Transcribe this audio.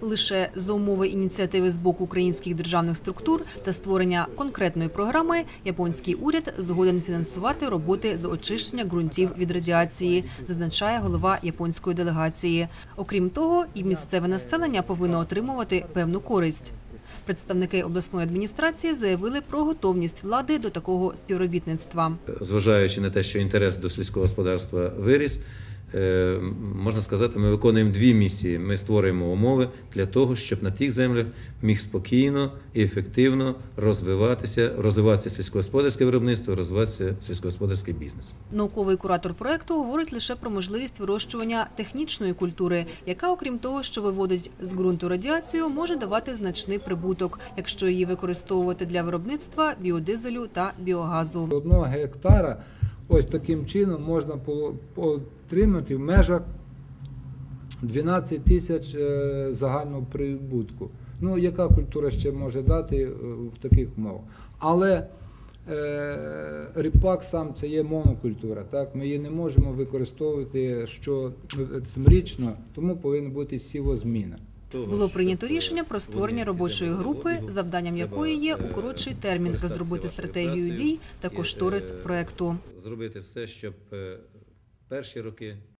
Лише за умови ініціативи з боку українських державних структур та створення конкретної програми японський уряд згоден фінансувати роботи з очищення ґрунтів від радіації, зазначає голова японської делегації. Окрім того, і місцеве населення повинно отримувати певну користь. Представники обласної адміністрації заявили про готовність влади до такого співробітництва. зважаючи на те, що інтерес до сільського господарства виріс, можна сказати, ми виконуємо дві місії. Ми створюємо умови для того, щоб на тих землях міг спокійно і ефективно розвиватися, розвиватися сільськогосподарське виробництво, розвиватися сільськогосподарський бізнес. Науковий куратор проекту говорить лише про можливість вирощування технічної культури, яка, окрім того, що виводить з ґрунту радіацію, може давати значний прибуток, якщо її використовувати для виробництва біодизелю та біогазу. Одного гектара ось таким чином можна отримати в межах 12 тисяч е, загального прибутку. Ну, яка культура ще може дати е, в таких умовах? Але е, ріпак сам це є монокультура. Так? Ми її не можемо використовувати щомрічно, тому повинна бути сівозміна. Було прийнято рішення про створення робочої групи, завданням якої є у коротший термін розробити стратегію дій та кошторис проекту. Зробити все, щоб е, перші роки